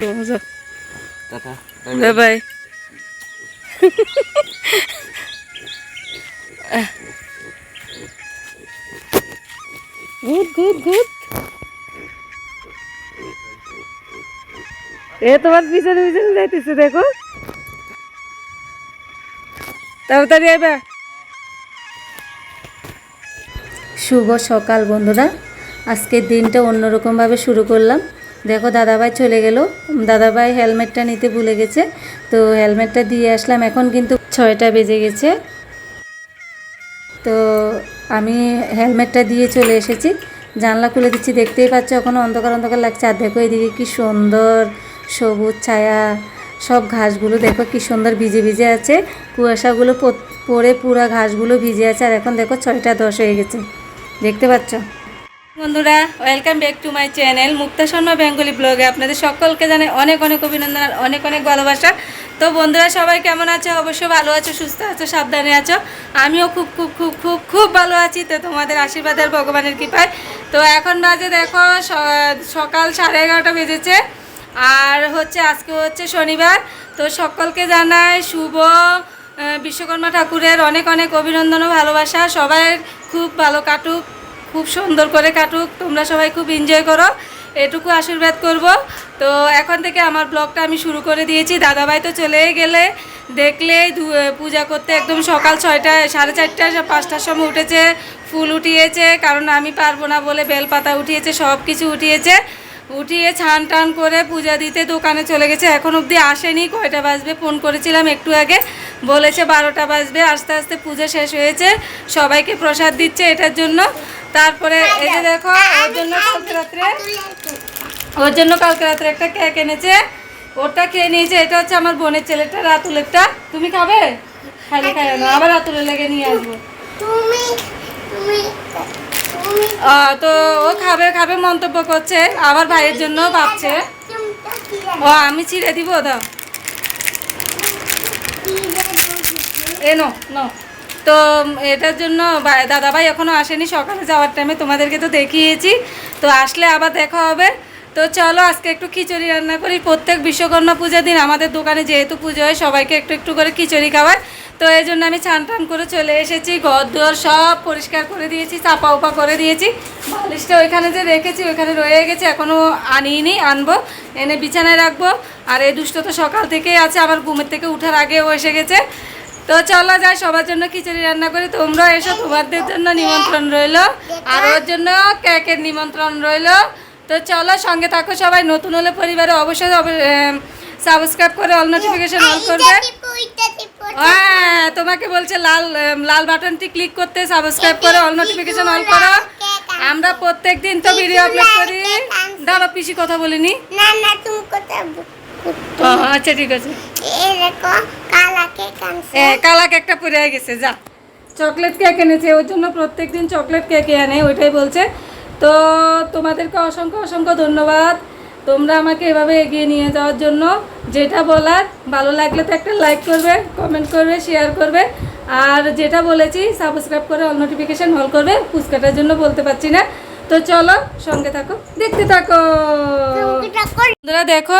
Tata bye bye good good good এ তোমার পিছনে পিছনে যাইতেছে দেখো। তাড়াতাড়ি আইবা। শুভ সকাল বন্ধুরা। আজকের দিনটা অন্যরকমভাবে শুরু করলাম। দেখো, দাদাভাই চলে গেল। দাদাভাই হেলমেটটা নিতে ভুলে গেছে। তো হেলমেটটা দিয়ে আসলাম। এখন কিন্তু ছয়টা বেজে গেছে। তো আমি হেলমেটটা দিয়ে চলে এসেছি। জানলা খুলে দিচ্ছি। দেখতেই পাচ্ছ, এখন অন্ধকার অন্ধকার লাগছে। আর দেখো এদিকে কি সুন্দর সবুজ ছায়া, সব ঘাসগুলো। দেখো, কি সুন্দর ভিজে ভিজে আছে। কুয়াশাগুলো পরে পুরা ঘাসগুলো ভিজে আছে। আর এখন দেখো, ছয়টা দশ হয়ে গেছে। দেখতে পাচ্ছ? বন্ধুরা welcome back to my channel Mukta Sharma Bengali ব্লগে আপনাদের সকলকে জানাই অনেক অনেক অভিনন্দন আর অনেক অনেক ভালোবাসা। তো বন্ধুরা, সবাই কেমন আছো? অবশ্যই ভালো আছো, সুস্থ আছো, সাবধানে আছো? আমিও খুব খুব খুব খুব খুব ভালো আছি। তো তোমাদের আশীর্বাদ আর ভগবানের কৃপায়। তো এখন বাজে দেখো সকাল সাড়ে এগারোটা বেজেছে। আর হচ্ছে, আজকে হচ্ছে শনিবার। তো সকলকে জানাই শুভ বিশ্বকর্মা ঠাকুরের অনেক অনেক অভিনন্দন ও ভালোবাসা। সবাই খুব ভালো কাটুক। খুব সুন্দর করে কাটুক, তোমরা সবাই খুব এনজয় করো, এটুকু আশীর্বাদ করব। তো এখন থেকে আমার ব্লগটা আমি শুরু করে দিয়েছি। দাদাভাই তো চলেই গেলে, দেখলেই ধু- পূজা করতে একদম সকাল ছয়টায়, সাড়ে চারটা, পাঁচটার সময় উঠেছে, ফুল উঠিয়েছে, কারণ আমি পারব না বলে বেলপাতা উঠিয়েছে সব কিছু উঠিয়েছে। উঠিয়ে ছান টান করে পূজা দিতে দোকানে চলে গেছে। এখন অবধি আসেনি, কয়টা বাজবে ফোন করেছিলাম একটু আগে, বলেছে বারোটা বাজবে, আস্তে আস্তে পূজা শেষ হয়েছে, সবাইকে প্রসাদ দিচ্ছে এটার জন্য। তারপরে এই যে দেখো ওর জন্য কালকে রাত্রে ওর জন্য কালকে রাত্রে একটা কেক এনেছে। ওটা খেয়ে নিয়েছে এটা হচ্ছে আমার বোনের ছেলেটা রাতুলেরটা। তুমি খাবে? খালি খাই না আবার রাতুলে লেগে নিয়ে আসব। তুমি তুমি তুমি। তো ও খাবে খাবে মন্তব্য করছে আবার ভাইয়ের জন্য ভাবছে। ও আমি ছিঁড়ে দিব দাও। এ নো নো। তো এটার জন্য দাদাভাই এখনও আসেনি, সকালে যাওয়ার টাইমে তোমাদেরকে তো দেখিয়েছি। তো আসলে আবার দেখা হবে। তো চলো আজকে একটু খিচুড়ি রান্না করি। প্রত্যেক বিশ্বকর্মা পূজার দিন আমাদের দোকানে যেহেতু পুজো হয়, সবাইকে একটু একটু করে খিচুড়ি খাওয়ায়। তো এই জন্য আমি ছান টান করে চলে এসেছি। ঘর দুয়ার সব পরিষ্কার করে দিয়েছি, চাপা উপা করে দিয়েছি। বালিশটা ওইখানে যে রেখেছি, ওইখানে রয়ে গেছে। এখনও আনিনি, আনব। এনে বিছানায় রাখব। আর এই দুষ্ট তো সকাল থেকেই আছে, আবার ঘুমের থেকে উঠার আগেও এসে গেছে। তো চলো যাই সবার জন্য খিচুড়ি রান্না করি। তোমরা এসো তোমাদের জন্য নিমন্ত্রণ রইল। আর ওর জন্য কেকের নিমন্ত্রণ রইল। তো চলো সঙ্গে থাকো সবাই। নতুন হলে পরিবারে অবশ্যই সাবস্ক্রাইব করে অল নোটিফিকেশন অন করবে। হ্যাঁ তোমাকে বলছে লাল লাল বাটনটি ক্লিক করতে সাবস্ক্রাইব করে অল নোটিফিকেশন অন করো। আমরা প্রত্যেক দিন তো ভিডিও আপলোড করি। দাঁড়া পিসি কথা বলিনি। না না তুমি কোথায় ও, আচ্ছা ঠিক আছে। কালা কেকটা পরে গেছে যা। চকলেট কেক এনেছে ওর জন্য প্রত্যেক দিন চকলেট কেক আনে ওইটাই বলছে। তো তোমাদেরকে অসংখ্য অসংখ্য ধন্যবাদ। তোমরা আমাকে এভাবে এগিয়ে নিয়ে যাওয়ার জন্য। যেটা বলার ভালো লাগলে তো একটা লাইক করবে কমেন্ট করবে শেয়ার করবে। আর যেটা বলেছি সাবস্ক্রাইব করে অল নোটিফিকেশান হল করবে ফুচকাটার জন্য বলতে পারছি না। তো চলো সঙ্গে থাকো দেখতে থাকো। বন্ধুরা দেখো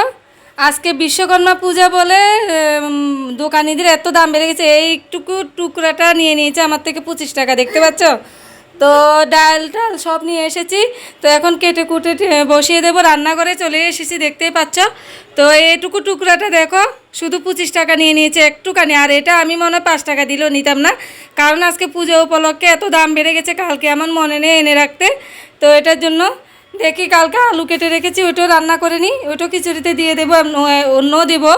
আজকে বিশ্বকর্মা পূজা বলে দোকানিদের এত দাম বেড়ে গেছে। এইটুকু টুকরাটা নিয়ে নিয়েছে, আমার থেকে পঁচিশ টাকা, দেখতে পাচ্ছ? তো ডাল টাল সব নিয়ে এসেছি। তো এখন কেটে কুটে বসিয়ে দেবো, রান্নাঘরে চলে এসেছি, দেখতেই পাচ্ছ? তো এইটুকু টুকরাটা দেখো, শুধু পঁচিশ টাকা নিয়ে নিয়েছে একটুখানি, আর এটা আমি মনে হয় পাঁচ টাকা দিলেও নিতাম না। কারণ আজকে পুজো উপলক্ষে এত দাম বেড়ে গেছে, কালকে আমার মনে নেই এনে রাখতে। তো এটার জন্য দেখি কালকে আলু কেটে রেখেছি, ওইটাও রান্না করে নিই, ওইটাও খিচুড়িতে দিয়ে দেবো অন্য দেবো।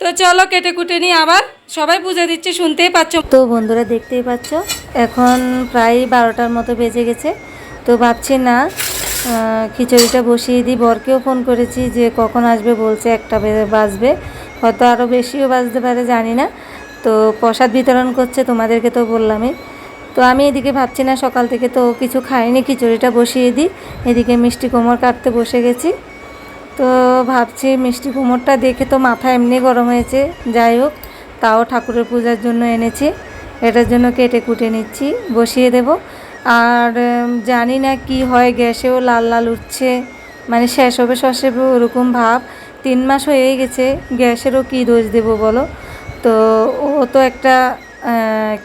তো চলো কেটে কুটে নিই আবার, সবাই পুজো দিচ্ছে, শুনতেই পাচ্ছ। তো বন্ধুরা দেখতেই পাচ্ছ, এখন প্রায় বারোটার মতো বেজে গেছে। তো ভাবছি না খিচুড়িটা বসিয়ে দিই, বরকেও ফোন করেছি যে কখন আসবে বলছে একটা বাজবে। হয়তো আরও বেশিও বাজতে পারে, জানি না। তো প্রসাদ বিতরণ করছে তোমাদেরকে তো বললামই। তো আমি এদিকে ভাবছি না সকাল থেকে তো কিছু খাইনি, খিচুড়িটা বসিয়ে দিই। এদিকে মিষ্টি কোমর কাটতে বসে গেছি। তো ভাবছি মিষ্টি কুমোরটা দেখে তো মাথা এমনি গরম হয়েছে। যাই হোক, তাও ঠাকুরের পূজার জন্য এনেছি। এটার জন্য কেটে কুটে নিচ্ছি, বসিয়ে দেব। আর জানি না কি হয়, গ্যাসেও লাল লাল উঠছে। মানে শেষ হবে শেষ ওরকম ভাব। তিন মাস হয়ে গেছে, গ্যাসেরও কি দোষ দেবো বলো? তো ও তো একটা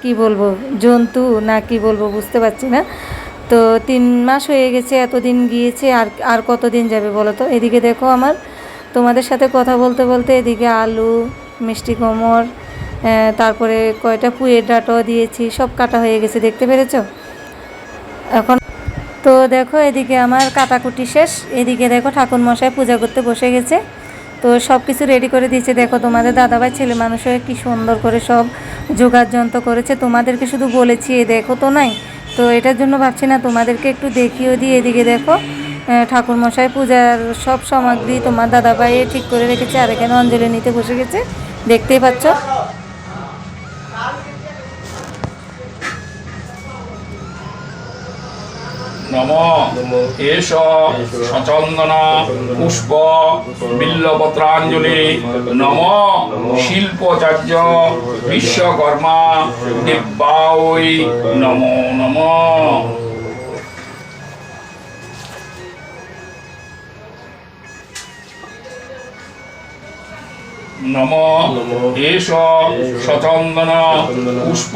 কি বলব, জন্তু না কি বলব বুঝতে পারছি না। তো তিন মাস হয়ে গেছে, এতদিন গিয়েছে, আর আর কতদিন যাবে বলো তো? এদিকে দেখো আমার, তোমাদের সাথে কথা বলতে বলতে এদিকে আলু, মিষ্টি কোমর তারপরে কয়টা পুয়ের ডাঁটাও দিয়েছি, সব কাটা হয়ে গেছে, দেখতে পেরেছ? এখন তো দেখো এদিকে আমার কাটাকুটি শেষ, এদিকে দেখো ঠাকুর মশাই পূজা করতে বসে গেছে। তো সব কিছু রেডি করে দিয়েছে। দেখো তোমাদের দাদাভাই ছেলে মানুষ হয়ে কি সুন্দর করে সব যোগার যন্ত্র করেছে। তোমাদেরকে শুধু বলেছি, এ দেখো তো নাই। তো এটার জন্য ভাবছি না, তোমাদেরকে একটু দেখিয়ে দিই এদিকে দেখো। ঠাকুরমশাই পূজার সব সামগ্রী তোমার দাদাভাই ঠিক করে রেখেছে, আর এখানে অঞ্জলি নিতে বসে গেছে। দেখতেই পাচ্ছ? নম। এষ সচন্দন পুষ্প বিল্লপত্রাঞ্জলি নম। শিল্পচার্য বিশ্বকর্মা দিব্যাই নমো নম। নম। এষ সচন্দন। পুষ্প।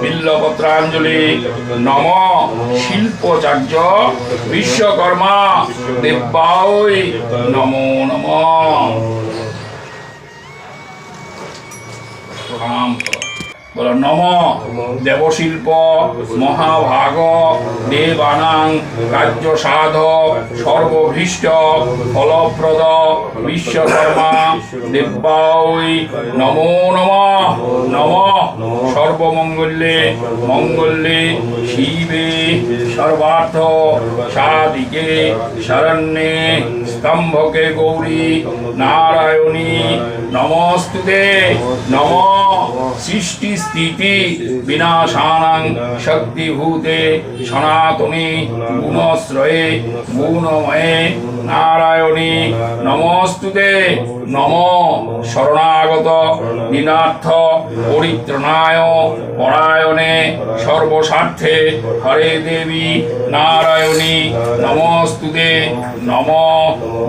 বিল্লপত্রাঞ্জলি। নম। শিল্পচার্য। বিশ্বকর্মা। দেব্যাই নম। নম। প্রণাম। বলো, নম দেবশিল্প, মহাভাগ, দেবানাং কার্য সাধ সর্বভীষ্ট, ফলপ্রদ, বিশ্বকর্মা দেব্যাই নমো নম নম সর্বমঙ্গলে মঙ্গল্যে শিবে, সর্বার্থ, সাদিকে, শরণ্যে, স্তম্ভকে গৌরী, নারায়ণী, নমস্তুতে, নম সৃষ্টি স্থিতি বিনাশানাং শক্তিভূতে সনাতনী গুণশ্রয়ে গুণময়ে নারায়ণী নমস্তুতে নম শরণাগত দীনার্থ পরিত্রণায় পরায়ণে সর্বস্বার্থে হরে দেবী নারায়ণী নমস্তুতে নম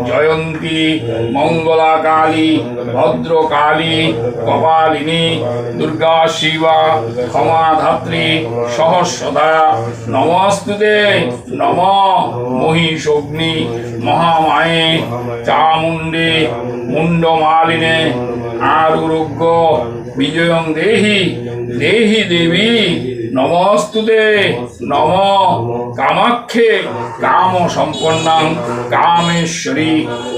জয়ন্তী মঙ্গলা কালী ভদ্রকালী কপালিনী দুর্গা শিবা ক্ষমাধাত্রী সহস্রদা নমস্তুতে নম মহিষগ্নি মহামায়ে চামুণ্ডে মুন্ডমালিনে আরুরোগ্য বিজয়ং দেহি দেহি দেবী নমস্তুতে নম কামাক্ষে, কাম সম্পন্নাং, কামেশ্বরী,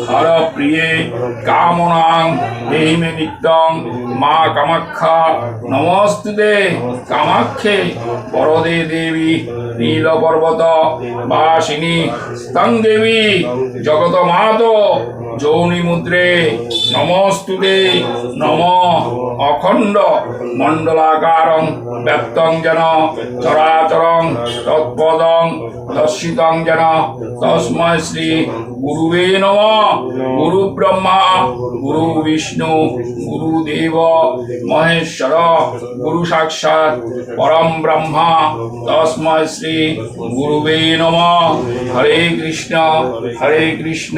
হর প্রিয়ে, কামনাং দেহি মে নিত্যং, মা কামাক্ষা নমস্তুতে কামাক্ষে, বরদে দেবী, নীল পর্বত, বাসিনী, স্তং দেবী, জগত মাত যৌনি মুদ্রে, নমস্তুতে, নম, অখণ্ড, মণ্ডলাকারং ব্যক্তং যেন, চরাচরং, তৎপদং, দর্শিতং যেন। তস্মৈ শ্রী গুরুবে নম। গুরু ব্রহ্মা, গুরু বিষ্ণু গুরুদেব মহেশ্বর, গুরু সাক্ষাৎ, পরম ব্রহ্মা। তস্মৈ শ্রী গুরুবে নম। হরে কৃষ্ণ হরে কৃষ্ণ।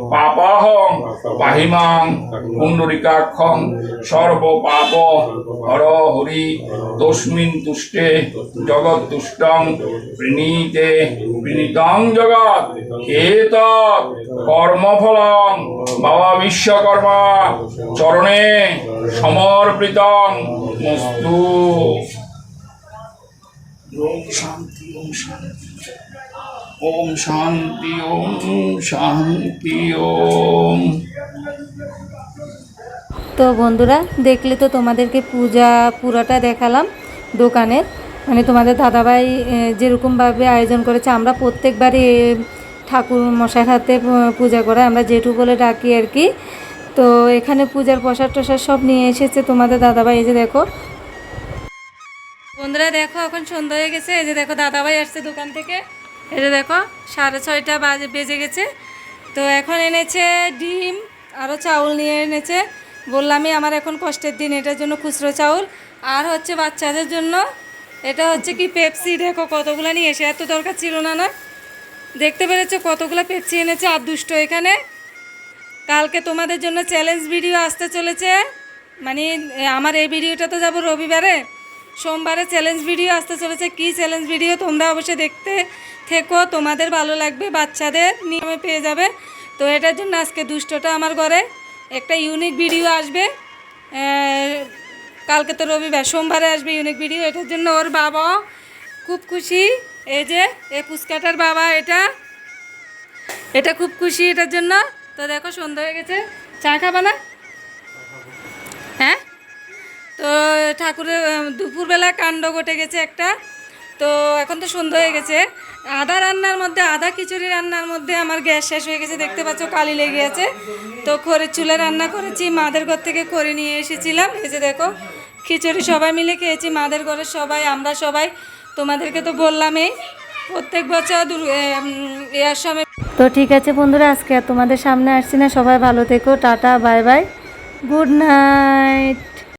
পাপাহং পাহিমাং পুণ্ডরিকাক্ষং সর্ব পাপ হর হরি তস্মিন তুষ্টে জগৎ তুষ্টং প্রণীতে প্রণীতং জগৎ এতৎ কর্মফলং বাবা বিশ্বকর্মা চরণে সমর্পিতং মস্তু। শান্তি ওম শান্তি। ওম শান্তি ওম শান্তি, ওম। তো বন্ধুরা, দেখলে তো তোমাদেরকে পূজা পুরোটা দেখালাম দোকানের। মানে তোমাদের দাদাভাই যেরকমভাবে আয়োজন করেছে, আমরা প্রত্যেকবারই ঠাকুর মশাই হাতে পূজা করে আমরা জেঠু বলে ডাকি আর কি। তো এখানে পূজার প্রসাদ টসাদ সব নিয়ে এসেছে তোমাদের দাদাভাই, এই যে দেখো। বন্ধুরা, দেখো, এখন সন্ধ্যা হয়ে গেছে, এই যে দেখো, দাদাভাই আসছে দোকান থেকে। যে দেখো, সাড়ে ছয়টা বাজে, বেজে গেছে। তো এখন এনেছে ডিম আরও চাউল নিয়ে এনেছে। বললামই আমার এখন কষ্টের দিন, এটার জন্য খুচরো চাউল। আর হচ্ছে বাচ্চাদের জন্য, এটা হচ্ছে কি পেপসি দেখো কতগুলো নিয়ে এসে, এত দরকার ছিল না না? দেখতে পেরেছ কতগুলো পেপসি এনেছে আর দুষ্ট এখানে? কালকে তোমাদের জন্য চ্যালেঞ্জ ভিডিও আসতে চলেছে। মানে আমার এই ভিডিওটা তো যাব রবিবারে। সোমবারে চ্যালেঞ্জ ভিডিও আসতে চলেছে। কি চ্যালেঞ্জ ভিডিও তোমরা অবশ্যই দেখতে থেকো, তোমাদের ভালো লাগবে, বাচ্চাদের নিয়মে পেয়ে যাবে। তো এটার জন্য আজকে দুষ্টটা আমার ঘরে। একটা ইউনিক ভিডিও আসবে। কালকে তো রবিবার, সোমবারে আসবে ইউনিক ভিডিও এটার জন্য ওর বাবা খুব খুশি। এই যে এই ফুচকাটার বাবা এটা। এটা খুব খুশি এটার জন্য। তো দেখো, সন্ধ্যা হয়ে গেছে। চা খাবা না? হ্যাঁ? তো ঠাকুরের, দুপুরবেলা কাণ্ড ঘটে গেছে একটা। তো এখন তো সন্ধ্যা হয়ে গেছে। আদা রান্নার মধ্যে, আদা খিচুড়ি রান্নার মধ্যে আমার গ্যাস শেষ হয়ে গেছে, দেখতে পাচ্ছ কালি লেগে আছে। তো খড়ের চুলে রান্না করেছি, মাদের ঘর থেকে করে নিয়ে এসেছিলাম। এই যে দেখো, খিচুড়ি সবাই মিলে খেয়েছি, মাদের ঘরের সবাই, আমরা সবাই। তোমাদেরকে তো বললামই, প্রত্যেক বছর ইয়ার সময় তো ঠিক আছে বন্ধুরা, আজকে তোমাদের সামনে আসছি না। সবাই ভালো থেকো, tata, bye bye. Good night.